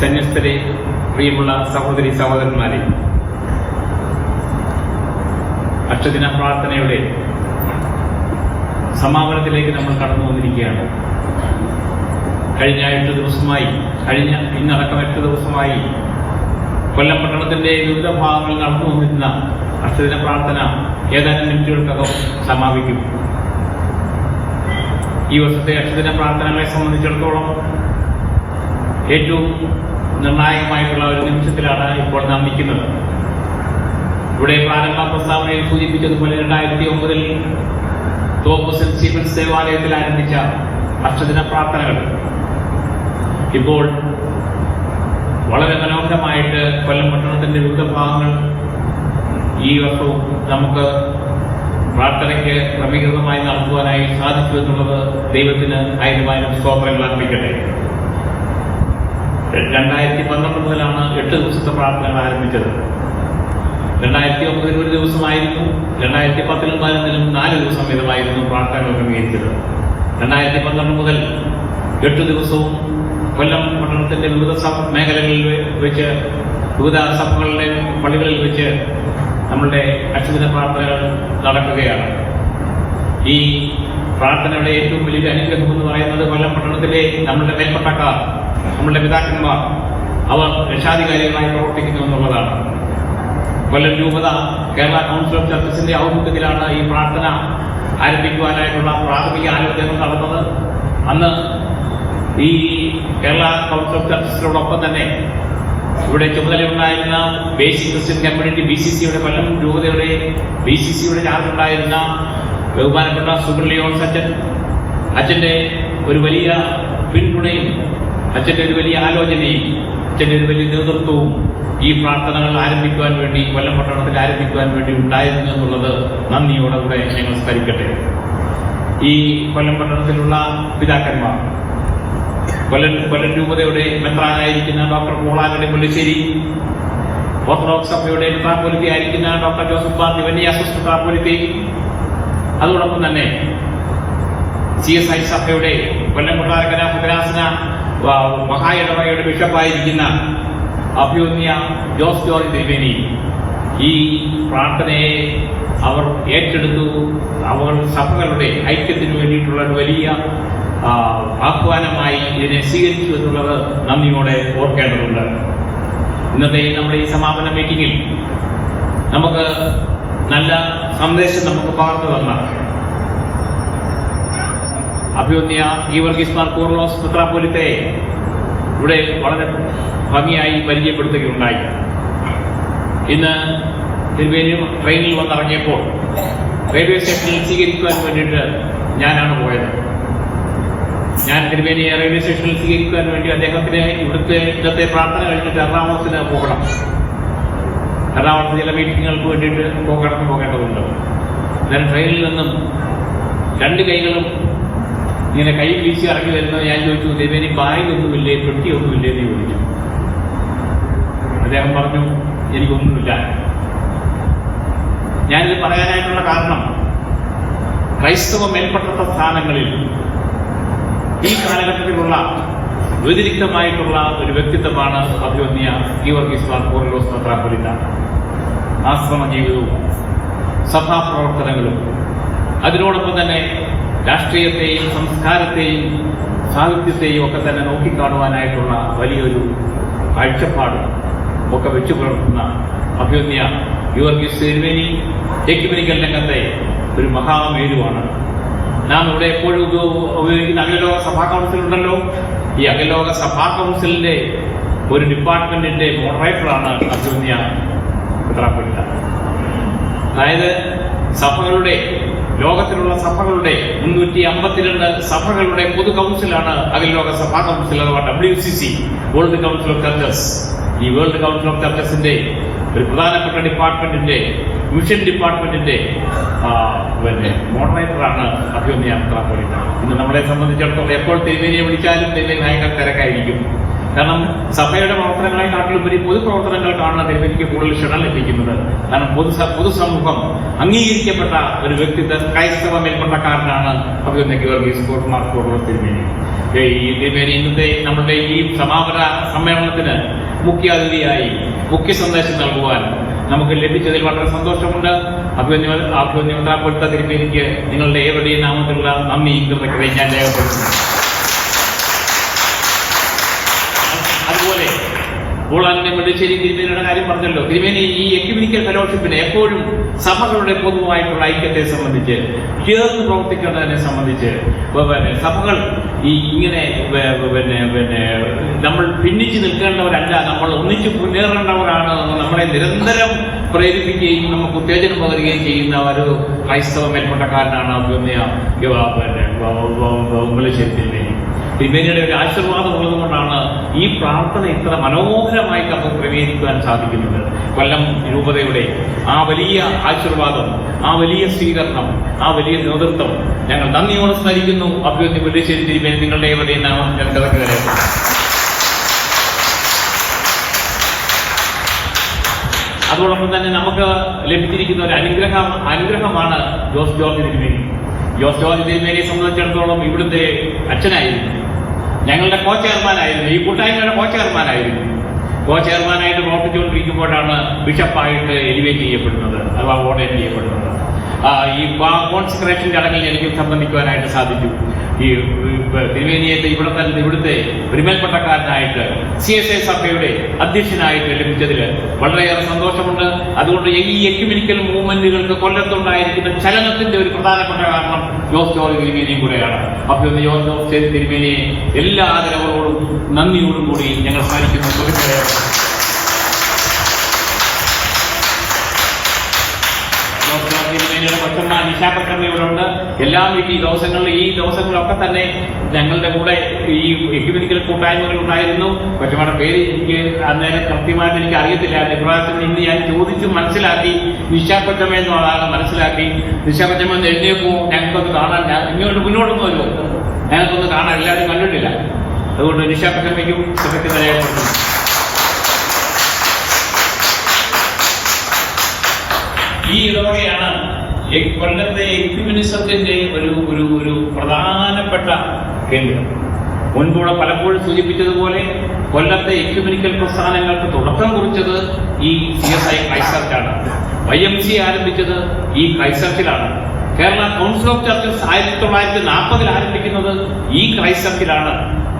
സന്യസ്തരെ പ്രിയമുള്ള സഹോദരി സഹോദരന്മാരെ അക്ഷദിന പ്രാർത്ഥനയുടെ സമാപനത്തിലേക്ക് നമ്മൾ കടന്നു വന്നിരിക്കുകയാണ്. കഴിഞ്ഞ എട്ട് ദിവസമായി കഴിഞ്ഞ ഇന്നടക്കം എട്ട് ദിവസമായി കൊല്ലം പട്ടണത്തിന്റെ വിവിധ ഭാഗങ്ങളിൽ നടന്നു വന്നിരുന്ന അക്ഷദിന പ്രാർത്ഥന ഏതാനും മിനിറ്റുകൾക്കകം സമാപിക്കും. ഈ വർഷത്തെ അക്ഷദിന പ്രാർത്ഥനകളെ സംബന്ധിച്ചിടത്തോളം ഏറ്റവും നിർണായകമായിട്ടുള്ള ഒരു നിമിഷത്തിലാണ് ഇപ്പോൾ നാം നിൽക്കുന്നത്. ഇവിടെ പ്രാരംഭ പ്രസ്താവനയിൽ സൂചിപ്പിച്ചതുപോലെ രണ്ടായിരത്തി ഒമ്പതിൽ തോമസ് സെന്റ് സ്റ്റീഫൻസ് ദേവാലയത്തിൽ ആരംഭിച്ച അക്ഷദിന പ്രാർത്ഥനകൾ. ഇപ്പോൾ വളരെ മനോഹരമായിട്ട് കൊല്ലം പട്ടണത്തിന്റെ വിവിധ ഭാഗങ്ങൾ ഈ വർഷവും നമുക്ക് പ്രാർത്ഥനയ്ക്ക് ക്രമീകൃതമായി നടത്തുവാനായി സാധിച്ചു എന്നുള്ളത് ദൈവത്തിന് ആയിരമായിരം സ്തോത്രങ്ങൾ അർപ്പിക്കട്ടെ. രണ്ടായിരത്തി പന്ത്രണ്ട് മുതലാണ് എട്ട് ദിവസത്തെ പ്രാർത്ഥനകൾ ആരംഭിച്ചത്. രണ്ടായിരത്തി ഒമ്പതിൽ ഒരു ദിവസമായിരുന്നു രണ്ടായിരത്തി പത്തിലും പതിനൊന്നിലും നാല് ദിവസം വീതമായിരുന്നു പ്രാർത്ഥനകൾ ക്രമീകരിച്ചത്. രണ്ടായിരത്തി പന്ത്രണ്ട് മുതൽ എട്ട് ദിവസവും കൊല്ലം പട്ടണത്തിന്റെ വിവിധ മേഖലകളിൽ വെച്ച് വിവിധ സഭകളുടെ പള്ളികളിൽ വെച്ച് നമ്മളുടെ അക്ഷുദിന പ്രാർത്ഥനകൾ നടക്കുകയാണ്. ഈ പ്രാർത്ഥനയുടെ ഏറ്റവും വലിയ അനുഗ്രഹം എന്ന് പറയുന്നത് കൊല്ലം പട്ടണത്തിലെ നമ്മളുടെ മേൽപ്പട്ടക്കാർ നമ്മളുടെ പിതാക്കന്മാർ. അവർ രക്ഷാധികാരികളായി പ്രവർത്തിക്കുന്നു എന്നുള്ളതാണ്. കൊല്ലം രൂപത കേരള കൗൺസിൽ ഓഫ് ചർച്ചസിന്റെ ഔദ്യോഗികത്തിലാണ് ഈ പ്രാർത്ഥന ആരംഭിക്കുവാനായിട്ടുള്ള പ്രാഥമിക ആലോചന നടന്നത്. അന്ന് ഈ കേരള കൗൺസിൽ ഓഫ് ചർച്ചസിനോടൊപ്പം തന്നെ ഇവിടെ ചുമതലയുണ്ടായിരുന്ന basic Christian community B C സിയുടെ കൊല്ലം രൂപതയുടെ ബി സി സിയുടെ ചാർജുണ്ടായിരുന്ന ബഹുമാനപ്പെട്ട സുബ്രലിയോൺ അച്ഛൻ അച്ഛന്റെ ഒരു വലിയ പിന്തുണയും അച്ഛന്റെ ഒരു വലിയ ആലോചനയും അച്ഛന്റെ ഒരു വലിയ നേതൃത്വവും ഈ പ്രാർത്ഥനകൾ ആരംഭിക്കുവാൻ വേണ്ടി കൊല്ലം പട്ടണത്തിൽ ആരംഭിക്കുവാൻ വേണ്ടി ഉണ്ടായിരുന്നു എന്നുള്ളത് നന്ദിയോടെ കൂടെ ഞങ്ങൾ സ്മരിക്കട്ടെ. ഈ കൊല്ലം പട്ടണത്തിലുള്ള പിതാക്കന്മാർ കൊല്ലം കൊല്ലം രൂപതയുടെ മെത്രാനായിരിക്കുന്ന ഡോക്ടർ പോളാരുടെ മുല്ലശ്ശേരി ഓർത്തഡോക്സ് സഭയുടെ മെത്രാപ്പൊലിറ്റി ആയിരിക്കുന്ന ഡോക്ടർ ജോസഫ് ബാർ ദിവന്യാസസ് മെത്രാപ്പൊലിറ്റി അതോടൊപ്പം തന്നെ സി എസ് ഐ സഭയുടെ കൊല്ലം കൊട്ടാരക്കര ഭദ്രാസന മഹായിടവയുടെ ബിഷപ്പായിരിക്കുന്ന അഭ്യോന്യ ജോസ് ജോർജ് ത്രിവേണി ഈ പ്രാർത്ഥനയെ അവർ ഏറ്റെടുത്തു. അവർ സഭകളുടെ ഐക്യത്തിന് വേണ്ടിയിട്ടുള്ള ഒരു വലിയ ആഹ്വാനമായി ഇതിനെ സ്വീകരിച്ചു എന്നുള്ളത് നന്ദിയോടെ ഓർക്കേണ്ടതുണ്ട്. ഇന്നത്തെ നമ്മുടെ ഈ സമാപന മീറ്റിംഗിൽ നമുക്ക് നല്ല സന്ദേശം നമുക്ക് പകർന്നു തന്ന അഭ്യോന്യ ഗീവർഗീസ് മാർ കൂർലോസ് പുത്രാപോലിത്തെ ഇവിടെ വളരെ ഭംഗിയായി പരിചയപ്പെടുത്തുകയുണ്ടായി. ഇന്ന് തിരുവേലി ട്രെയിനിൽ വന്നിറങ്ങിയപ്പോൾ റെയിൽവേ സ്റ്റേഷനിൽ സ്വീകരിക്കുവാൻ വേണ്ടിയിട്ട് ഞാനാണ് പോയത്. ഞാൻ തിരുവേലി റെയിൽവേ സ്റ്റേഷനിൽ സ്വീകരിക്കാൻ വേണ്ടി അദ്ദേഹത്തിന് ഇവിടുത്തെ ഇന്നത്തെ പ്രാർത്ഥന കഴിഞ്ഞിട്ട് എറണാകുളത്തിന് പോകണം. എറണാകുളത്ത് ചില മീറ്റിങ്ങുകൾക്ക് വേണ്ടിയിട്ട് പോകണം പോകേണ്ടതുണ്ട്. ഞാൻ ട്രെയിനിൽ നിന്നും രണ്ട് കൈകളും ഇങ്ങനെ കൈ വീശി ഇറങ്ങി വരുന്നത് ഞാൻ ചോദിച്ചു ദേവേനി ബാഗൊന്നുമില്ലേ പെട്ടിയൊന്നുമില്ലേ? എന്ന് ചോദിച്ചു. അദ്ദേഹം പറഞ്ഞു എനിക്കൊന്നുമില്ല. ഞാനിത് പറയാനായിട്ടുള്ള കാരണം ക്രൈസ്തവ മേൽപ്പെട്ട സ്ഥാനങ്ങളിൽ ഈ കാലഘട്ടത്തിലുള്ള വ്യതിരിക്തമായിട്ടുള്ള ഒരു വ്യക്തിത്വമാണ് അഭിവന്യ വർഗീസ് കോറിലോസ് മെത്രാപ്പൊലിത്ത ആശ്രമ ജീവിതവും സഭാപ്രവർത്തനങ്ങളും അതിനോടൊപ്പം തന്നെ രാഷ്ട്രീയത്തെയും സംസ്കാരത്തെയും സാഹിത്യത്തെയും ഒക്കെ തന്നെ നോക്കിക്കാണുവാനായിട്ടുള്ള വലിയൊരു കാഴ്ചപ്പാട് ഒക്കെ വെച്ചു പുലർത്തുന്ന അഭ്യുന്യ യുവർഗീസ് തിരുവേനി എക്യുമെനിക്കൽ രംഗത്തെ ഒരു മഹാമേരുവാണ് നാം ഇവിടെ എപ്പോഴും ഉപ- ഉപയോഗിക്കുന്ന അഖിലലോക സഭാ കൗൺസിൽ ഉണ്ടല്ലോ. ഈ അഖിലലോക സഭാ കൗൺസിലിന്റെ ഒരു ഡിപ്പാർട്ട്മെന്റിന്റെ മോഡറേറ്ററാണ് അഭ്യുന്യ ഉത്തരാഖണ്ഡ് അതായത് സഭകളുടെ ലോകത്തിലുള്ള സഭകളുടെ മുന്നൂറ്റി അമ്പത്തിരണ്ട് സഭകളുടെ പൊതു കൗൺസിലാണ് അഖിലോക സഭാ കൗൺസിൽ അഥവാ W C C world council of churches ഈ വേൾഡ് കൗൺസിൽ ഓഫ് ചർച്ചസിന്റെ ഒരു പ്രധാനപ്പെട്ട ഡിപ്പാർട്ട്മെന്റിന്റെ മിഷൻ ഡിപ്പാർട്ട്മെന്റിന്റെ പിന്നെ മോഡറേറ്ററാണ് അഭ്യുന്ന യാത്ര പോയിട്ട് ഇന്ന് നമ്മളെ സംബന്ധിച്ചിടത്തോളം എപ്പോൾ തിരുവേനിയെ വിളിച്ചാലും തെരുവ് ഭയങ്കര തിരക്കായിരിക്കും. കാരണം സഭയുടെ പ്രവർത്തനങ്ങളെക്കാട്ടിലുപരി പൊതുപ്രവർത്തനങ്ങൾക്കാണ് തിരുമേനിക്ക് കൂടുതൽ ക്ഷണം ലഭിക്കുന്നത്. കാരണം പൊതു പൊതുസമൂഹം അംഗീകരിക്കപ്പെട്ട ഒരു വ്യക്തിത്വം ക്രൈസ്തവ മേൽപ്പട്ടക്കാരനാണ് അഭിനന്ദ ഗീവർഗീസ് കോർമാർ കോർവർ തിരുമേനി. ഈ തിരുമേനി ഇന്നത്തെ നമ്മുടെ ഈ സമാപന സമ്മേളനത്തിന് മുഖ്യാതിഥിയായി മുഖ്യ സന്ദേശം നൽകുവാൻ നമുക്ക് ലഭിച്ചതിൽ വളരെ സന്തോഷമുണ്ട്. അഭിമന്യ അഭിമന്യപ്പെട്ട തിരുമേനിക്ക് നിങ്ങളുടെ ഏവരുടെയും നാമത്തിലുള്ള നന്ദി കൃതജ്ഞതയും ഞാൻ രേഖപ്പെടുത്തുന്നു. അതുപോലെ പോളാന്റെ മെഡിശ്ശേരി തിരുമേനിയുടെ കാര്യം പറഞ്ഞല്ലോ. തിരുമേനി ഈ എക്യുമിനിക്കൽ ഫെലോഷിപ്പിന് എപ്പോഴും സഭകളുടെ പൊതുവായിട്ടുള്ള ഐക്യത്തെ സംബന്ധിച്ച് ചേർന്ന് പ്രവർത്തിക്കേണ്ടതിനെ സംബന്ധിച്ച് പിന്നെ സഭകൾ ഈ ഇങ്ങനെ പിന്നെ പിന്നെ ഭിന്നിച്ച് നിൽക്കേണ്ടവരല്ല. നമ്മൾ ഒന്നിച്ച് മുന്നേറേണ്ടവരാണ് നമ്മളെ നിരന്തരം പ്രേരിപ്പിക്കുകയും നമുക്ക് ഉത്തേജനം പകരുകയും ചെയ്യുന്ന ഒരു ക്രൈസ്തവ മേൽപ്പട്ടക്കാരനാണ് പിന്നെ ഉമ്മലശ്ശേരി തിരുമേനി തിരുമേനിയുടെ ഒരു ആശീർവാദം ഉള്ളതുകൊണ്ടാണ് ഈ പ്രാർത്ഥന ഇത്ര മനോഹരമായി നമുക്ക് ക്രമീകരിക്കുവാൻ സാധിക്കുന്നത്. കൊല്ലം രൂപതയുടെ ആ വലിയ ആശീർവാദം ആ വലിയ സ്വീകരണം ആ വലിയ നേതൃത്വം ഞങ്ങൾ നന്ദിയോടെ സ്മരിക്കുന്നു. അഭ്യർത്ഥി തിരുമേനി നിങ്ങളുടെ എവിടെയും നാമം ഞാൻ കിടക്കുകയാണ്. അതോടൊപ്പം തന്നെ നമുക്ക് ലഭിച്ചിരിക്കുന്ന ഒരു അനുഗ്രഹം അനുഗ്രഹമാണ് ജോസ് ജോർജ് തിരുമേനി ജോസ് ജോർജ് തിരുമേനിയെ സംബന്ധിച്ചിടത്തോളം ഇവിടുത്തെ അച്ഛനായിരുന്നു. ഞങ്ങളുടെ കോ ചെയർമാനായിരുന്നു ഈ കൂട്ടായ്മയുടെ കോ ചെയർമാനായിരുന്നു കോ ചെയർമാനായിട്ട് പ്രവർത്തിച്ചുകൊണ്ടിരിക്കുമ്പോഴാണ് ബിഷപ്പായിട്ട് എലിവേറ്റ് ചെയ്യപ്പെടുന്നത് അഥവാ ഓർഡർ ചെയ്യപ്പെടുന്നത്. ഈ കോൺസെൻട്രേഷൻ ചടങ്ങിൽ എനിക്ക് സംബന്ധിക്കുവാനായിട്ട് സാധിച്ചു ഈ തിരുവേനിയത്തെ തിരുവേനിയെ ഇവിടെ തന്നെ ഇവിടുത്തെ പെരുമൽപ്പട്ടക്കാരനായിട്ട് സി എസ് ഐ സഭയുടെ അധ്യക്ഷനായിട്ട് ലഭിച്ചതിൽ വളരെയേറെ സന്തോഷമുണ്ട്. അതുകൊണ്ട് ഈ എക്യുമെനിക്കൽ മൂവ്മെന്റുകൾക്ക് കൊല്ലത്തുണ്ടായിരിക്കുന്ന ചലനത്തിന്റെ ഒരു പ്രധാനപ്പെട്ട കാരണം ജോസ് ജോർജ് തിരുമേനിയും കൂടെയാണ്. അപ്പോൾ ഇന്ന് ജോസ് ജോസ് തിരുമേനിയെ എല്ലാ ആദരവോടും നന്ദിയോടും കൂടി ഞങ്ങൾ സ്മരിക്കുന്നു. സുഹൃത്തുക്കളെ ഭക്തന്മാർ നിശാപക്രമ ഇവിടെ എല്ലാ വീട്ടിൽ ഈ ദിവസങ്ങളിൽ ഈ ദിവസങ്ങളിലൊക്കെ തന്നെ ഞങ്ങളുടെ കൂടെ ഈ എക്യുമെനിക്കൽ കൂട്ടായ്മകൾ ഉണ്ടായിരുന്നു. കൊച്ചമ്മയുടെ പേര് എനിക്ക് അന്നേരം കൃത്യമായിട്ട് എനിക്ക് അറിയത്തില്ല. ഇപ്രാവശ്യം ഇന്ന് ഞാൻ ചോദിച്ച് മനസ്സിലാക്കി നിശാപക്രമ എന്നുള്ളതാണ് മനസ്സിലാക്കി. നിശാപക്രമ എന്ന് എഴുതിയപ്പോ ഞങ്ങൾക്കൊന്ന് കാണാൻ ഇങ്ങോട്ട് മുന്നോട്ട് വരുമോ? ഞങ്ങൾക്കൊന്ന് കാണാൻ എല്ലാവരും കണ്ടിട്ടില്ല. അതുകൊണ്ട് നിശാപക്രമയ്ക്കും സഭയ്ക്ക് നിലയപ്പെടുന്നു ഈ ഇടവകയാണ് കൊല്ലത്തെ എക്യുമിനിസത്തിന്റെ ഒരു ഒരു ഒരു പ്രധാനപ്പെട്ട കേന്ദ്രം. മുൻപൂടെ പലപ്പോഴും സൂചിപ്പിച്ചതുപോലെ കൊല്ലത്തെ എക്യുമിനിക്കൽ പ്രസ്ഥാനങ്ങൾക്ക് തുടക്കം കുറിച്ചത് ഈ C S I Y M C ആരംഭിച്ചത് ഈ ക്രൈസ്റ്റിലാണ് കേരള കൗൺസിൽ ഓഫ് ചർച്ചസ് ആയിരത്തി തൊള്ളായിരത്തി നാൽപ്പതിൽ ആരംഭിക്കുന്നത് ഈ ക്രൈസ്റ്റിലാണ്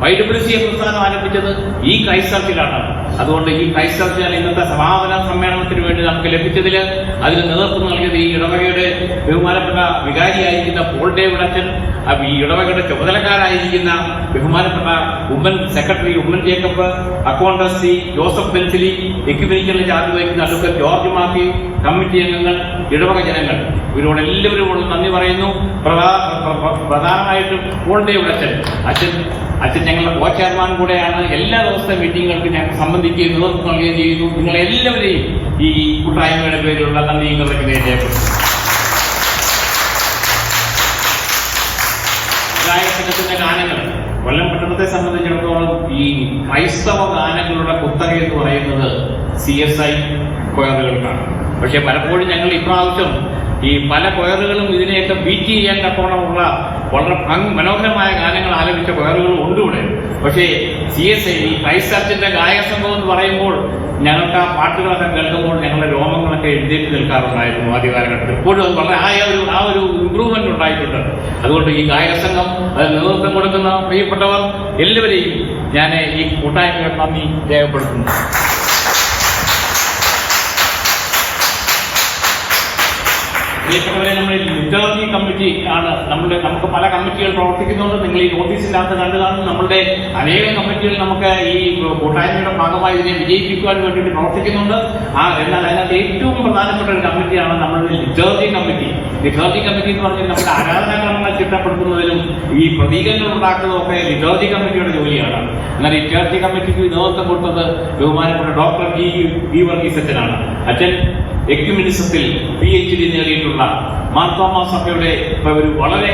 വൈ സി പ്രസ്ഥാനം ആരംഭിച്ചത് ഈ ക്രൈസ്തർച്ചിലാണ് അതുകൊണ്ട് ഈ ക്രൈസ്റ്റ് ചർച്ചിൽ ഇന്നത്തെ സമാപന സമ്മേളനത്തിന് വേണ്ടി നമുക്ക് ലഭിച്ചതിൽ അതിന് നേതൃത്വം നൽകിയത് ഈ ഇടവകയുടെ ബഹുമാനപ്പെട്ട വികാരിയായിരിക്കുന്ന പോൾ ഡേ അച്ഛൻ ഈ ഇടവകയുടെ ചുമതലക്കാരായിരിക്കുന്ന ബഹുമാനപ്പെട്ട ഉമ്മൻ സെക്രട്ടറി ഉമ്മൻ ജേക്കബ് അക്കൗണ്ടൻസി ജോസഫ് ബെൻസിലി എക്യുബേക്കറിൽ ചാർജ് വഹിക്കുന്ന അഡ്വക്കേറ്റ് ജോർജ് മാത്യു കമ്മിറ്റി അംഗങ്ങൾ ഇടവക ജനങ്ങൾ. ഇവരോട് എല്ലാവരോടും നന്ദി പറയുന്നു. പ്രധാ- പ്ര- പ്ര- പ്രധാനമായിട്ടും പോൾ ഡേ അച്ഛൻ. അച്ഛൻ അച്ഛൻ ഞങ്ങളുടെ കോ ചെയർമാൻ കൂടെയാണ്. എല്ലാ ദിവസത്തെ മീറ്റിങ്ങുകൾക്ക് ഞങ്ങൾ സംബന്ധിക്കുകയും നേതൃത്വം നൽകുകയും ചെയ്യുന്നു നിങ്ങളെല്ലാവരെയും ഈ കൂട്ടായ്മയുടെ പേരിലുള്ള കൃതജ്ഞതയും രേഖപ്പെടുത്തുന്നു ഗായകത്തിന്റെ ഗാനങ്ങൾ കൊല്ലം പട്ടണത്തെ സംബന്ധിച്ചിടത്തോളം ഈ ക്രൈസ്തവ ഗാനങ്ങളുടെ കുത്തക എന്ന് പറയുന്നത് സി എസ് ഐ കൊയറുകൾക്കാണ്. പക്ഷെ പലപ്പോഴും ഞങ്ങൾ ഇപ്രാവശ്യം ഈ പല കൊയറുകളും ഇതിനെയൊക്കെ ബീറ്റ് ചെയ്യാൻ തക്കോണമുള്ള വളരെ മനോഹരമായ ഗാനങ്ങൾ ആലപിച്ച കൊയറുകളും ഉണ്ട് ഇവിടെ. പക്ഷേ സി എസ് ഐ ഈ ക്രൈസ്തർച്ചിന്റെ ഗായക സംഘം എന്ന് പറയുമ്പോൾ ഞങ്ങൾക്ക് ആ പാട്ടുകളൊക്കെ കേൾക്കുമ്പോൾ ഞങ്ങളുടെ രോമങ്ങളൊക്കെ എഴുതിയിട്ട് നിൽക്കാറുണ്ടായിരുന്നു ആദ്യ കാലഘട്ടത്തിൽ. ഇപ്പോഴും അത് വളരെ ആ ഒരു ആ ഒരു ഇമ്പ്രൂവ്മെന്റ് ഉണ്ടായിട്ടുണ്ട്. അതുകൊണ്ട് ഈ ഗായക സംഘം അതിന് നേതൃത്വം കൊടുക്കുന്ന പ്രിയപ്പെട്ടവർ എല്ലാവരെയും ഞാൻ ഈ കൂട്ടായ്മയുടെ നന്ദി രേഖപ്പെടുത്തുന്നു. പ്രിയപ്പെട്ടവരെ നമ്മുടെ ലിറ്റററി കമ്മിറ്റി ആണ്. നമ്മുടെ നമുക്ക് പല കമ്മിറ്റികൾ പ്രവർത്തിക്കുന്നുണ്ട്. നിങ്ങൾ ഈ നോട്ടീസിനകത്ത് കണ്ടതാണ് നമ്മളുടെ അനേകം കമ്മിറ്റികൾ നമുക്ക് ഈ കൂട്ടായ്മയുടെ ഭാഗമായി ഇതിനെ വിജയിപ്പിക്കുവാൻ വേണ്ടിയിട്ട് പ്രവർത്തിക്കുന്നുണ്ട്. ആ എന്നാൽ അതിനകത്ത് ഏറ്റവും പ്രധാനപ്പെട്ട ഒരു കമ്മിറ്റിയാണ് നമ്മളുടെ ലിറ്റററി കമ്മിറ്റി ലിറ്റററി കമ്മിറ്റി എന്ന് പറഞ്ഞാൽ നമ്മുടെ ആരാധനാക്രമങ്ങൾ ചിട്ടപ്പെടുത്തുന്നതിലും ഈ പ്രതീകങ്ങൾ ഉണ്ടാക്കുന്നതും ഒക്കെ ലിറ്റററി കമ്മിറ്റിയുടെ ജോലിയാണ്. എന്നാൽ ലിറ്റററി കമ്മിറ്റിക്ക് നേതൃത്വം കൊടുത്തത് ബഹുമാനപ്പെട്ട ഡോക്ടർ ജി വി വർഗീസ് അച്ഛനാണ് അച്ഛൻ എക്യുമിനിസത്തിൽ പി എച്ച് ഡി നേടിയിട്ടുള്ള മാർത്തോമ സഭയുടെ ഒരു വളരെ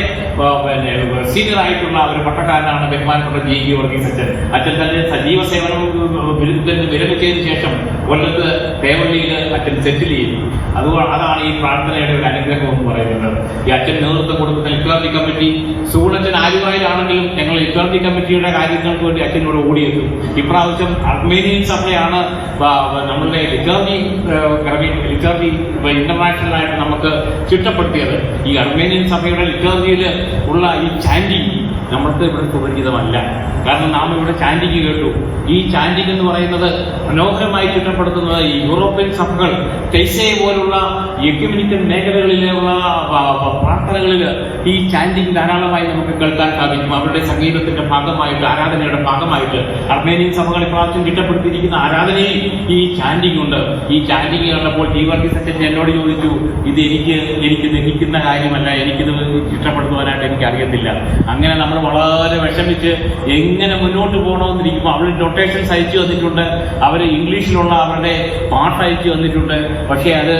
പിന്നെ സീനിയർ ആയിട്ടുള്ള ഒരു പട്ടക്കാരനാണ് ബഹുമാനപ്പെട്ട ജി ജി വർഗീസ് അച്ഛൻ. അച്ഛൻ തന്നെ സജീവ സേവനം ബിരുദത്തിൽ വിരമിച്ചതിന് ശേഷം കൊല്ലത്ത് തേവള്ളിയിൽ അച്ഛൻ സെറ്റിൽ ചെയ്തു അതുകൊണ്ട് അതാണ് ഈ പ്രാർത്ഥനയുടെ ഒരു അനുഗ്രഹം എന്ന് പറയുന്നത്. ഈ അച്ഛൻ നേതൃത്വം കൊടുക്കുന്ന ലിറ്റററി കമ്മിറ്റി സൂണച്ചൻ ആലുവായിലാണെങ്കിലും ഞങ്ങൾ ലിറ്റററി കമ്മിറ്റിയുടെ കാര്യങ്ങൾക്ക് വേണ്ടി അച്ഛനോട് ഓടിയെത്തും. ഇപ്രാവശ്യം അർമേനിയൻ സഭയാണ് നമ്മളുടെ ലിറ്റർജി ലിറ്റർജി ഇന്റർനാഷണൽ ആയിട്ട് നമുക്ക് ചിട്ടപ്പെടുത്തിയത് ഈ അർമേനിയൻ സഭയുടെ ലിറ്റർജിയിൽ ഉള്ള ഈ ചാൻഡിങ് നമ്മൾക്ക് ഇവിടെ സുപരിചിതമല്ല. കാരണം നാം ഇവിടെ ചാൻഡിങ് കേട്ടു. ഈ ചാൻഡിങ് എന്ന് പറയുന്നത് മനോഹരമായി ചിട്ടപ്പെടുത്തുന്നത് ഈ യൂറോപ്യൻ സഭകൾ തെയ്സേ പോലുള്ള എക്യുമിനിക്കൽ മേഖലകളിലുള്ള പ്രാർത്ഥനകളിൽ ഈ ചാൻഡിങ് ധാരാളമായി നമുക്ക് കേൾക്കാൻ സാധിക്കും. അവരുടെ സംഗീതത്തിന്റെ ഭാഗമായിട്ട് ആരാധനയുടെ ഭാഗമായിട്ട് അർമേനിയൻ സഭകളെ പ്രാവശ്യം ചിട്ടപ്പെടുത്തിയിരിക്കുന്ന ആരാധനയിൽ ഈ ചാൻഡിങ് ഉണ്ട്. ഈ ചാൻഡിങ് കണ്ടപ്പോൾ ജീവർഗി സച്ചൻ എന്നോട് ചോദിച്ചു ഇത് എനിക്ക് എനിക്ക് ദഹിക്കുന്ന കാര്യമല്ല എനിക്കിത് ചിട്ടപ്പെടുത്തുവാനായിട്ട് എനിക്ക് അറിയത്തില്ല. അങ്ങനെ നമ്മൾ വളരെ വിഷമിച്ച് എങ്ങനെ മുന്നോട്ട് പോകണമെന്നിരിക്കുമ്പോൾ അവർ നൊട്ടേഷൻസ് അയച്ചു വന്നിട്ടുണ്ട് അവർ ഇംഗ്ലീഷിലുള്ള അവരുടെ പാട്ട് അയച്ചു തന്നിട്ടുണ്ട്. പക്ഷേ അത്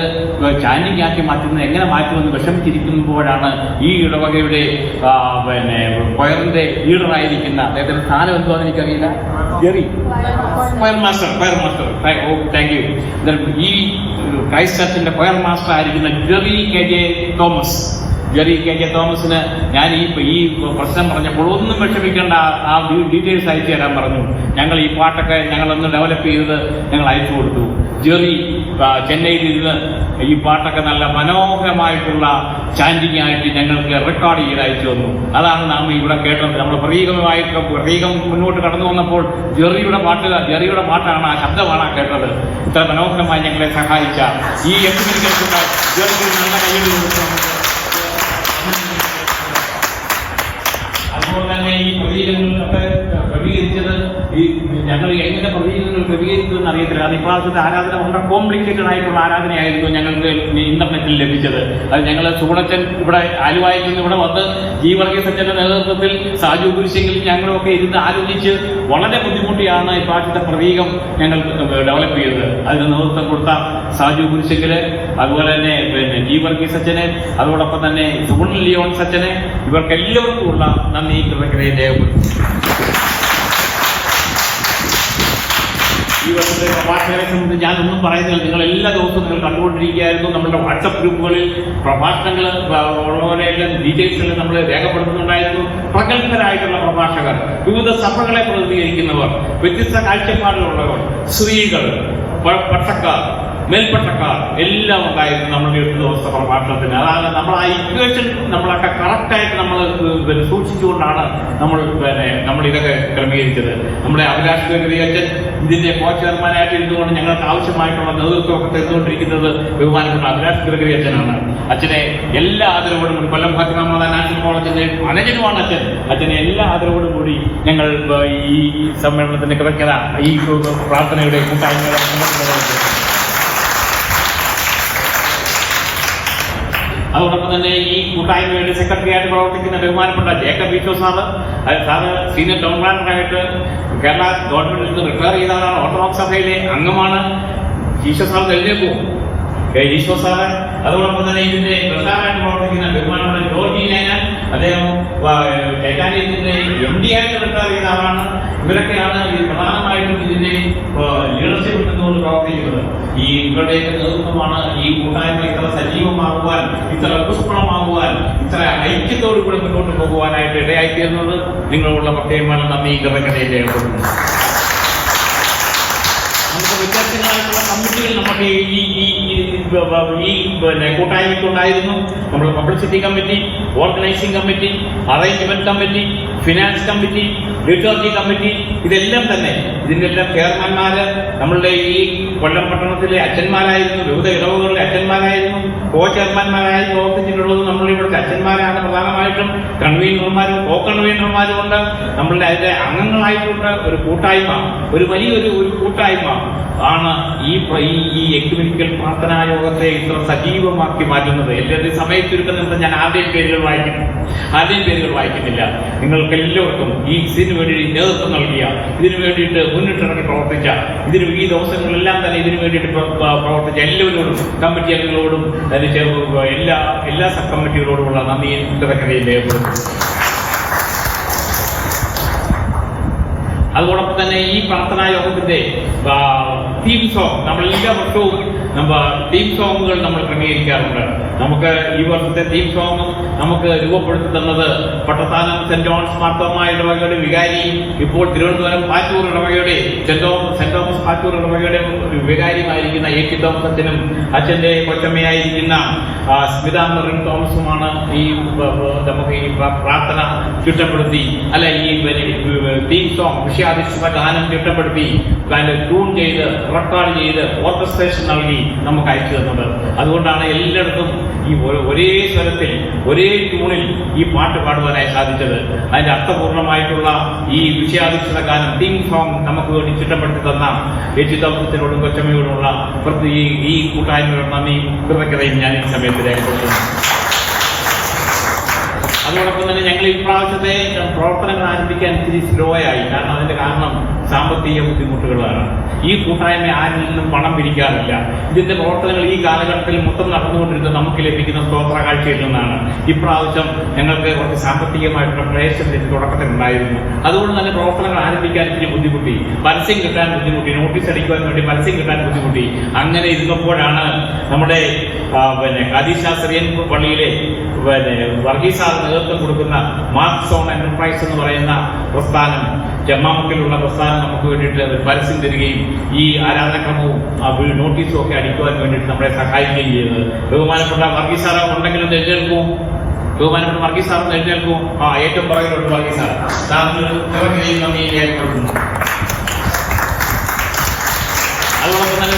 ചാൻഡിങ് ആക്കി മാറ്റുന്നത് എങ്ങനെ മാറ്റുമെന്ന് വിഷമിച്ചിരിക്കുമ്പോഴാണ് ഈ ഇടവകയുടെ പിന്നെ കൊയറിന്റെ ലീഡറായിരിക്കുന്ന അദ്ദേഹത്തിന്റെ സ്ഥാനം എന്തോ എനിക്കറിയില്ല. Jerry. Fire master fire master oh thank you ഈ ക്രൈസ്റ്റ് ചർച്ചിന്റെ ഫയർ മാസ്റ്റർ ആയിരിക്കുന്ന Jerry K J Thomas. Jerry K J തോമസിന് ഞാൻ ഈ ഈ പ്രശ്നം പറഞ്ഞപ്പോൾ ഒന്നും വിഷമിക്കേണ്ട ആ ഡീറ്റെയിൽസ് അയച്ചു തരാൻ പറഞ്ഞു. ഞങ്ങൾ ഈ പാട്ടൊക്കെ ഞങ്ങളൊന്ന് ഡെവലപ്പ് ചെയ്തത് ഞങ്ങൾ അയച്ചു കൊടുത്തു. ജെറി ചെന്നൈയിൽ ഇരുന്ന് ഈ പാട്ടൊക്കെ നല്ല മനോഹരമായിട്ടുള്ള ചാൻഡിങ് ആയിട്ട് ഞങ്ങൾക്ക് റെക്കോർഡ് ചെയ്ത് അയച്ചു തന്നു. അതാണ് നാം ഇവിടെ കേട്ടത്. നമ്മൾ പ്രതീകമായിട്ട് പ്രതീകം മുന്നോട്ട് കടന്നു വന്നപ്പോൾ ജെറിയുടെ പാട്ട് ജെറിയുടെ പാട്ടാണ് ആ ശബ്ദമാണ് ആ കേട്ടത്. ഇത്ര മനോഹരമായി ഞങ്ങളെ സഹായിച്ച ഈ എക്സ്പീരിയൻസ് ജെറിക്ക് നല്ല കയ്യിൽ കൊടുത്തു നമുക്ക്. അതുപോലെ തന്നെ ഈ പ്രതീകങ്ങളൊക്കെ ക്രമീകരിച്ചത് ഈ ഞങ്ങൾ എങ്ങനെ പ്രതീകങ്ങൾ ക്രമീകരിക്കുമെന്ന് ഇപ്രാവശ്യത്തെ ആരാധന വളരെ കോംപ്ലിക്കേറ്റഡ് ആയിട്ടുള്ള ആരാധനയായിരുന്നു ഞങ്ങൾക്ക് ഇന്റർനെറ്റിൽ ലഭിച്ചത്. അത് ഞങ്ങൾ സുഗുണച്ചൻ ഇവിടെ ആലുവായിൽ നിന്ന് ഇവിടെ വന്ന് ജി വർഗീസച്ചന്റെ നേതൃത്വത്തിൽ സാജു കുരിശെങ്കിൽ ഞങ്ങളൊക്കെ ഇരുന്ന് ആലോചിച്ച് വളരെ ബുദ്ധിമുട്ടിയാണ് ഈ ഇപ്രാവശ്യത്തെ പ്രതീകം ഞങ്ങൾ ഡെവലപ്പ് ചെയ്തത്. അതിന് നേതൃത്വം കൊടുത്ത സാജു കുരിശെങ്കിൽ അതുപോലെ തന്നെ പിന്നെ ജി വർഗീസ് അച്ഛന് അതോടൊപ്പം തന്നെ സുഗുൺ ലിയോൺ സച്ചനെ ഇവർക്ക് എല്ലാവർക്കും ഉള്ള നന്ദി കൃതജ്ഞതയെ ഈ വർഷത്തെ പ്രഭാഷകരെ സംബന്ധിച്ച് ഞാനൊന്നും പറയുന്നില്ല. നിങ്ങൾ എല്ലാ ദിവസവും നിങ്ങൾ കണ്ടുകൊണ്ടിരിക്കുകയായിരുന്നു. നമ്മുടെ വാട്സപ്പ് ഗ്രൂപ്പുകളിൽ പ്രഭാഷണങ്ങൾ ഉള്ളവരെല്ലാം ഡീറ്റെയിൽസ് എല്ലാം നമ്മൾ രേഖപ്പെടുത്തുന്നുണ്ടായിരുന്നു. പ്രഗത്ഭരായിട്ടുള്ള പ്രഭാഷകർ വിവിധ സഭകളെ പ്രതിനിധീകരിക്കുന്നവർ വ്യത്യസ്ത കാഴ്ചപ്പാടിലുള്ളവർ സ്ത്രീകൾ പട്ടക്കാർ മേൽപ്പട്ടക്കാർ. എല്ലാം ഉണ്ടായിരുന്നു നമ്മുടെ എട്ട് ദിവസത്തെ പ്രഭാഷണത്തിന്. അതാണ് നമ്മൾ ആ ഇക്വേഷൻ നമ്മളൊക്കെ കറക്റ്റായിട്ട് നമ്മൾ പിന്നെ സൂക്ഷിച്ചുകൊണ്ടാണ് നമ്മൾ പിന്നെ നമ്മൾ ഇതൊക്കെ ക്രമീകരിച്ചത്. നമ്മുടെ അഭിലാഷ് അച്ഛൻ ഇതിന്റെ കോ ചെയർമാനായിട്ട് ഇരുന്നുകൊണ്ട് ഞങ്ങൾക്ക് ആവശ്യമായിട്ടുള്ള നേതൃത്വമൊക്കെ തന്നുകൊണ്ടിരിക്കുന്നത് ബഹുമാനപ്പെട്ട അഭിലാഷ് ഗംഗരി അച്ഛനാണ്. അച്ഛനെ എല്ലാ ആദരവോടും കൂടി കൊല്ലം ഭദ്രമാത മാതാ നാഷണൽ കോളേജിന്റെ മാനേജരുമാണ് അച്ഛൻ. അച്ഛനെ എല്ലാ ആദരവോടും കൂടി ഞങ്ങൾ ഈ സമ്മേളനത്തിന്റെ കൃത്യത ഈ പ്രാർത്ഥനയുടെ കൂട്ടായ്മയുടെ അതോടൊപ്പം തന്നെ ഈ കൂട്ടായ്മ സെക്രട്ടറി ആയിട്ട് പ്രവർത്തിക്കുന്ന ബഹുമാനപ്പെട്ട ജേക്കബ് ബീച്ചോ സാറ് സാറ് സീനിയർ ടൗൺ പ്ലാനറായിട്ട് കേരള ഗവൺമെന്റിൽ നിന്ന് റിട്ടയർ ചെയ്ത ഓർത്തഡോക്സ് സഭയിലെ അംഗമാണ്. ഈശോ സാർ തെരഞ്ഞെടുപ്പു ഈശോ സാറ് അതോടൊപ്പം തന്നെ ഇതിന്റെ പ്രധാനമായിട്ട് പ്രവർത്തിക്കുന്ന ബഹുമാനപ്പെട്ട ജോർജി നേനൻ അദ്ദേഹം ടൈറ്റാനിയത്തിന്റെ എം ഡി ആയിട്ട് പ്രഖ്യാപിക്കുന്ന ആളാണ്. ഇവരൊക്കെയാണ് ഈ പ്രധാനമായിട്ടും ഇതിന്റെ ലീഡർഷിപ്പ് എടുത്തുകൊണ്ട് പ്രവർത്തിക്കുന്നത്. ഈ ഇവരുടെയൊക്കെ നേതൃത്വമാണ് ഈ കൂട്ടായ്മ ഇത്ര സജീവമാകുവാൻ ഇത്ര പുഷ്പണമാകുവാൻ ഇത്ര ഐക്യത്തോടു കൂടി മുന്നോട്ട് പോകുവാനായിട്ട് ഇടയായിത്തീർന്നത് നിങ്ങളുള്ള പ്രത്യേകമായ നന്ദി കൃതജ്ഞതയെ രേഖപ്പെടുന്നു വ്യത്യസ്തങ്ങളായിട്ടുള്ള കമ്മിറ്റികൾ നമുക്ക് ഈ ഈ ഈ- പിന്നെ കൂട്ടായ്മയ്ക്കുണ്ടായിരുന്നു നമ്മുടെ publicity committee organising committee arrangement committee finance committee literary committee ഇതെല്ലാം തന്നെ. ഇതിന്റെ എല്ലാം ചെയർമാൻമാര് നമ്മളുടെ ഈ കൊല്ലം പട്ടണത്തിലെ അച്ഛന്മാരായിരുന്നു. വിവിധ ഇടവുകളിലെ അച്ഛന്മാരായിരുന്നു. കോ ചെയർമാൻമാരായി പ്രവർത്തിച്ചിട്ടുള്ളത് നമ്മൾ ഇവിടുത്തെ അച്ഛന്മാരാണ് പ്രധാനമായിട്ടും കൺവീനർമാരും കോ കൺവീനർമാരും ഉണ്ട് നമ്മളുടെ അതിന്റെ അംഗങ്ങളായിട്ടുണ്ട് ഒരു കൂട്ടായ്മ ഒരു വലിയൊരു ഒരു കൂട്ടായ്മ ആണ് ഈ ഈ എക്യുമെനിക്കൽ പ്രാർത്ഥനാ യോഗത്തെ ഇത്ര സജീവമാക്കി മാറ്റുന്നത്. എല്ലാവരുടെയും സമയം ചുരുക്കുന്നത് ഞാൻ ആദ്യം പേരുകൾ വായിക്കും ആദ്യം പേരുകൾ വായിക്കുന്നില്ല. നിങ്ങൾക്ക് എല്ലാവർക്കും ഈ ഇതിനു വേണ്ടി നേതൃത്വം നൽകിയ ഇതിനു വേണ്ടിയിട്ട് മുന്നിട്ടിറങ്ങി പ്രവർത്തിച്ച ഇതിന് ഈ ദിവസങ്ങളെല്ലാം തന്നെ ഇതിനു വേണ്ടിയിട്ട് പ്ര- പ്ര- പ്രവർത്തിച്ച എല്ലാവരോടും കമ്മിറ്റി അംഗങ്ങളോടും അതിന് ചേർന്ന് എല്ലാ എല്ലാ സബ് കമ്മിറ്റികളോടുമുള്ള നന്ദിയും കൃതജ്ഞതയും രേഖപ്പെടുത്തുന്നു അതോടൊപ്പം തന്നെ ഈ പ്രാർത്ഥനാ യോഗത്തിന്റെ തീം സോങ് നമ്മൾ എല്ലാ വർഷവും നമ്മൾ തീം സോങ്ങുകൾ നമ്മൾ ക്രമീകരിക്കാറുണ്ട്. നമുക്ക് ഈ വർഷത്തെ തീം സോങ് നമുക്ക് രൂപപ്പെടുത്തി തന്നത് പട്ടത്താനം സെന്റ് ജോൺസ് മാർത്തോമ ഇടവകയുടെ വികാരി ഇപ്പോൾ തിരുവനന്തപുരം പാറ്റൂർ ഇടവകയുടെ saint Thomas saint Thomas Pattoor ഇടവകയുടെ വികാരിയുമായിരിക്കുന്ന എ ടി തോമസത്തിനും അച്ഛനും അച്ഛന്റെ കൊച്ചമ്മയായിരിക്കുന്ന സ്മിത മെറിൻ തോമസുമാണ് ഈ നമുക്ക് ഈ പ്രാർത്ഥന ചിട്ടപ്പെടുത്തി അല്ല ഈ തീം സോങ് വിഷയാധിഷ്ഠിത ഗാനം ചിട്ടപ്പെടുത്തി ട്യൂൺ ചെയ്ത് റെക്കോർഡ് ചെയ്ത് ഓർക്കസ്ട്രേഷൻ നൽകി നമുക്ക് അയച്ചു തന്നത് അതുകൊണ്ടാണ് എല്ലായിടത്തും ഈ ഒരേ സ്വരത്തിൽ ഒരേ ട്യൂണിൽ ഈ പാട്ട് പാടുവാനായി സാധിച്ചത്. അതിന്റെ അർത്ഥപൂർണമായിട്ടുള്ള ഈ വിഷയാധിഷ്ഠിത ഗാനം തീം സോങ് നമുക്ക് വേണ്ടി ചിട്ടപ്പെടുത്തി തന്ന എച്ച് ദൗത്യത്തിനോടും കൊച്ചമ്മയോടുമുള്ള ഈ കൂട്ടായ്മയോട് നന്ദി. കൃതജ്ഞതയും ഞാൻ ഈ സമയത്ത് രേഖപ്പെടുത്തുന്നു. അതോടൊപ്പം തന്നെ ഞങ്ങൾ ഈ പ്രാവശ്യത്തെ പ്രവർത്തനങ്ങൾ ആരംഭിക്കാൻ ഇത്തിരി സ്ലോ ആയി. കാരണം അതിന്റെ കാരണം സാമ്പത്തിക ബുദ്ധിമുട്ടുകളാണ്. ഈ കൂട്ടായ്മ ആരിൽ നിന്നും പണം പിരിക്കാറില്ല. ഇതിന്റെ പ്രവർത്തനങ്ങൾ ഈ കാലഘട്ടത്തിൽ മൊത്തം നടന്നുകൊണ്ടിരുന്നത് നമുക്ക് ലഭിക്കുന്ന സ്തോത്ര കാഴ്ചയിൽ നിന്നാണ്. ഇപ്രാവശ്യം ഞങ്ങൾക്ക് കുറച്ച് സാമ്പത്തികമായിട്ടുള്ള ഇതിന്റെ തുടക്കത്തിൽ ഉണ്ടായിരുന്നു. അതുകൊണ്ട് തന്നെ പ്രവർത്തനങ്ങൾ ആരംഭിക്കാൻ ഇത്തിരി ബുദ്ധിമുട്ടി. പരസ്യം കിട്ടാൻ ബുദ്ധിമുട്ടി. നോട്ടീസ് അടിക്കുവാൻ വേണ്ടി പരസ്യം കിട്ടാൻ ബുദ്ധിമുട്ടി. അങ്ങനെ ഇരുന്നപ്പോഴാണ് നമ്മുടെ പിന്നെ കതിശാസ്ത്രീയൻ പള്ളിയിലെ പിന്നെ വർഗീസാർ നേതൃത്വം കൊടുക്കുന്ന മാർക്സ് ഓൺ എന്റർപ്രൈസ് എന്ന് പറയുന്ന പ്രസ്ഥാനം ജമ്മാമുക്കിലുള്ള പ്രസ്ഥാനം നമുക്ക് വേണ്ടിയിട്ട് അത് പരസ്യം തരികയും ഈ ആരാധനക്രമവും നോട്ടീസും ഒക്കെ അടിക്കുവാൻ വേണ്ടിയിട്ട് നമ്മളെ സഹായിക്കുകയും ചെയ്തത് ബഹുമാനപ്പെട്ട വർഗീസാർ ഉണ്ടെങ്കിലും എഴുന്നേൽക്കൂ ബഹുമാനപ്പെട്ട വർഗീസാർ എഴുന്നേൽക്കൂ ആ ഏറ്റവും പറയുന്നുണ്ട് വർഗീസാർ സാറിന് ഇറങ്ങുകയും നന്ദി രേഖപ്പെടുത്തുന്നു അതോടൊപ്പം തന്നെ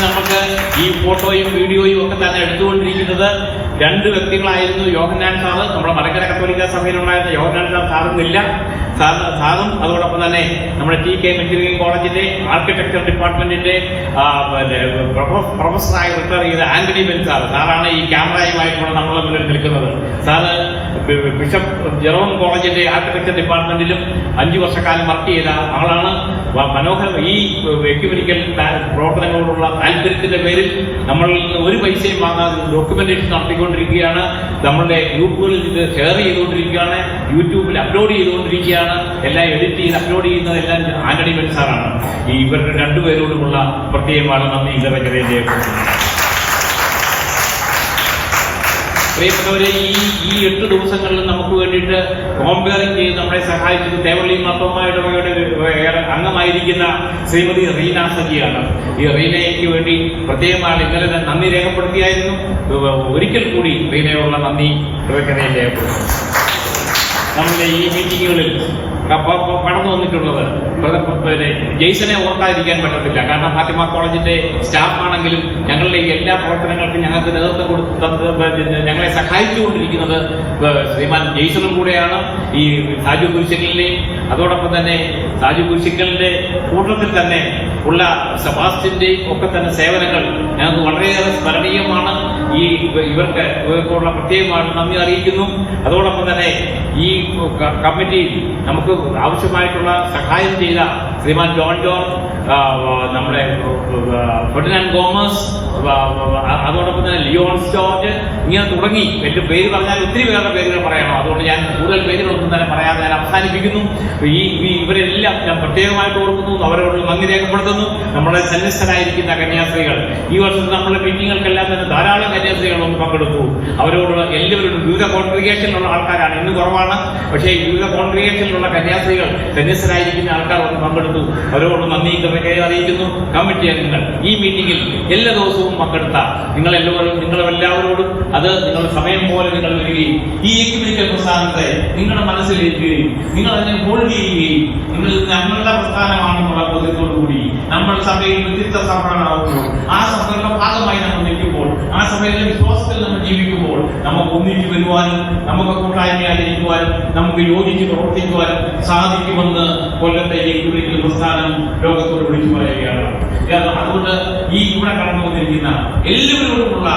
ഈ ഫോട്ടോയും വീഡിയോയും ഒക്കെ തന്നെ എടുത്തുകൊണ്ടിരിക്കുന്നത്. രണ്ട് വ്യക്തികളായിരുന്നു യോഹന്നാൻ സാറ്. നമ്മുടെ മലക്കര കത്തോലിക്ക സഭയിലുണ്ടായിരുന്ന യോഹന്നാൻ സാർ സാറുന്നില്ല സാർ സാറും അതോടൊപ്പം തന്നെ നമ്മുടെ ടി കെ എഞ്ചിനീയറിംഗ് കോളേജിന്റെ ആർക്കിടെക്ചർ ഡിപ്പാർട്ട്മെന്റിന്റെ പ്രൊഫസറായി റിട്ടയർ ചെയ്ത ആന്റണി ബെൻ സാർ സാറാണ് ഈ ക്യാമറയുമായിട്ടുള്ള നമ്മളെ മുന്നിൽ നിൽക്കുന്നത്. സാറ് ബിഷപ്പ് ജെറോം കോളേജിന്റെ ആർക്കിടെക്ചർ ഡിപ്പാർട്ട്മെന്റിലും അഞ്ചു വർഷക്കാലം വർക്ക് ചെയ്ത ആളാണ്. മനോഹര ഈ എക്യുമെനിക്കൽ പ്രവർത്തനങ്ങളോടുള്ള താല്പര്യത്തിന്റെ പേരിൽ നമ്മൾ ഒരു പൈസയും വാങ്ങാതെ ഡോക്യുമെന്റേഷൻ നടത്തിക്കൊണ്ടിരിക്കുകയാണ്. നമ്മളുടെ ഗ്രൂപ്പുകളിൽ ഇത് ഷെയർ ചെയ്തുകൊണ്ടിരിക്കുകയാണ്. യൂട്യൂബിൽ അപ്ലോഡ് ചെയ്തുകൊണ്ടിരിക്കുകയാണ്. എല്ലാം എഡിറ്റ് ചെയ്ത് അപ്ലോഡ് ചെയ്യുന്നതെല്ലാം ആന്റണി മെൻസാറാണ് ഈ ഇവരുടെ രണ്ടുപേരോടുമുള്ള പ്രത്യേകമാണ് നന്ദി. ഇതരക്കരയെ ചെയ്യപ്പെടുന്നത് പ്രിയപ്പെട്ടവരെ ഈ ഈ എട്ട് ദിവസങ്ങളിൽ നമുക്ക് വേണ്ടിയിട്ട് കോമ്പയറിംഗ് ചെയ്ത് നമ്മളെ സഹായിച്ചത് തേവള്ളി മത്തമ്മ അംഗമായിരിക്കുന്ന ശ്രീമതി റീന സജിയാണ് ഈ റീനയ്ക്ക് വേണ്ടി പ്രത്യേകമായി ഇന്നലെ നന്ദി രേഖപ്പെടുത്തിയായിരുന്നു. ഒരിക്കൽ കൂടി റീനയോടുള്ള നന്ദി രേഖപ്പെടുത്തുന്നു നമ്മുടെ ഈ മീറ്റിങ്ങുകളിൽ കടന്നു വന്നിട്ടുള്ളത് പിന്നെ ജെയ്സനെ ഓർക്കാതിരിക്കാൻ പറ്റത്തില്ല. കാരണം ഫാത്തിമ കോളേജിന്റെ സ്റ്റാഫ് ആണെങ്കിലും ഞങ്ങളുടെ എല്ലാ പ്രവർത്തനങ്ങൾക്കും ഞങ്ങൾക്ക് നേതൃത്വം കൊടുത്ത് ഞങ്ങളെ സഹായിച്ചുകൊണ്ടിരിക്കുന്നത് ശ്രീമാൻ ജെയ്സണും കൂടെയാണ് ഈ സാജു കുരിശിക്കലിനെയും. അതോടൊപ്പം തന്നെ സാജു കുരിശിക്കലിന്റെ കൂട്ടത്തിൽ തന്നെ ഉള്ള സെബാസ്റ്റിന്റെയും ഒക്കെ തന്നെ സേവനങ്ങൾ ഞങ്ങൾക്ക് വളരെയേറെ സ്മരണീയമാണ്. ഈ ഇവർക്ക് ഇവർക്കുള്ള പ്രത്യേകമായിട്ട് നന്ദി അറിയിക്കുന്നു. അതോടൊപ്പം തന്നെ ഈ കമ്മിറ്റിയിൽ നമുക്ക് ആവശ്യമായിട്ടുള്ള സഹായം ചെയ്ത ശ്രീമാൻ ജോൺ ആ, നമ്മുടെ ഫെർഡിനാൻഡ് ഗോമസ് അതോടൊപ്പം തന്നെ ലിയോൺ ജോർജ് ഇങ്ങനെ തുടങ്ങി. എന്റെ പേര് പറഞ്ഞാൽ ഒത്തിരി പേരുടെ പേരുകൾ പറയണം. അതുകൊണ്ട് ഞാൻ കൂടുതൽ പേരുകളൊന്നും തന്നെ പറയാതെ ഞാൻ അവസാനിപ്പിക്കുന്നു. ഈ ഇവരെല്ലാം ഞാൻ പ്രത്യേകമായിട്ട് ഓർക്കുന്നു. അവരോട് നന്ദി രേഖപ്പെടുത്തുന്നു. നമ്മുടെ സന്യസ്തരായിരിക്കുന്ന കന്യാസ്ത്രീകൾ. ഈ വർഷത്തെ നമ്മുടെ മീറ്റിങ്ങുകൾക്കെല്ലാം തന്നെ ധാരാളം കന്യാസ്ത്രീകൾ ഒന്ന് പങ്കെടുത്തു. അവരോട് എല്ലാവരും വിവിധ കോൺഗ്രിഗേഷനിലുള്ള ആൾക്കാരാണ്. ഇന്ന് കുറവാണ്. പക്ഷേ വിവിധ കോൺഗ്രിഗേഷനിലുള്ള കന്യാസ്ത്രീകൾ സന്യസ്തരായിരിക്കുന്ന ആൾക്കാർ ഒന്ന് പങ്കെടുത്തു. അവരോട് നന്ദി. കൃതജ്ഞത അറിയിക്കുന്നു. കമ്മിറ്റി അംഗങ്ങൾ. ഈ മീറ്റിംഗിൽ എല്ലാ ദിവസവും പങ്കെടുത്ത നിങ്ങൾ എല്ലാവരും നിങ്ങളെല്ലാവരോടും അത് നിങ്ങളുടെ സമയം പോലെ നിങ്ങൾ വരികയും ഈ എക്യുമെനിക്കൽ പ്രസ്ഥാനത്തെ നിങ്ങളുടെ മനസ്സിലേക്കുകയും നിങ്ങൾ അതിനെ ഹോൾഡ് ചെയ്യുകയും നിങ്ങൾ ഞങ്ങളുടെ പ്രസ്ഥാനമാണെന്നുള്ള ബോധ്യത്തോടു കൂടി നമ്മൾ സഭയിൽ വ്യത്യസ്ത സംഭരണമാകുമ്പോൾ ആ സംഭരണ ഭാഗമായി നമ്മൾ ആ സമയത്ത് വിശ്വാസത്തിൽ നമ്മൾ ജീവിക്കുമ്പോൾ നമുക്ക് ഒന്നിച്ചു വരുവാനും നമുക്ക് കൂട്ടായ്മയായിരിക്കുവാനും നമുക്ക് യോജിച്ച് പ്രവർത്തിക്കുവാനും സാധിക്കുമെന്ന് കൊല്ലത്തെ ഏറ്റവും പ്രസ്ഥാനം ലോകത്തോട് വിളിച്ചു പറയുകയാണ്. അതുകൊണ്ട് ഈ ഇവിടെ കടന്നു വന്നിരിക്കുന്ന എല്ലാവരോടുമുള്ള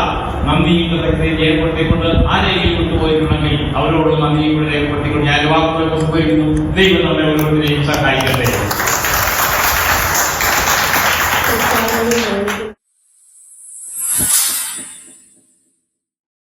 കൃതജ്ഞതയും രേഖപ്പെടുത്തിക്കൊണ്ട് ആരെയും കൊണ്ടുപോയിട്ടുണ്ടെങ്കിൽ അവരോട് നന്ദിയും കൂടെ രേഖപ്പെടുത്തിക്കൊണ്ട് ഞാൻ വാക്കുകൾ ഉപയോഗിക്കുന്നു. ദൈവം നമ്മെ ഓരോരുത്തരെയും സഹായിക്കട്ടെ.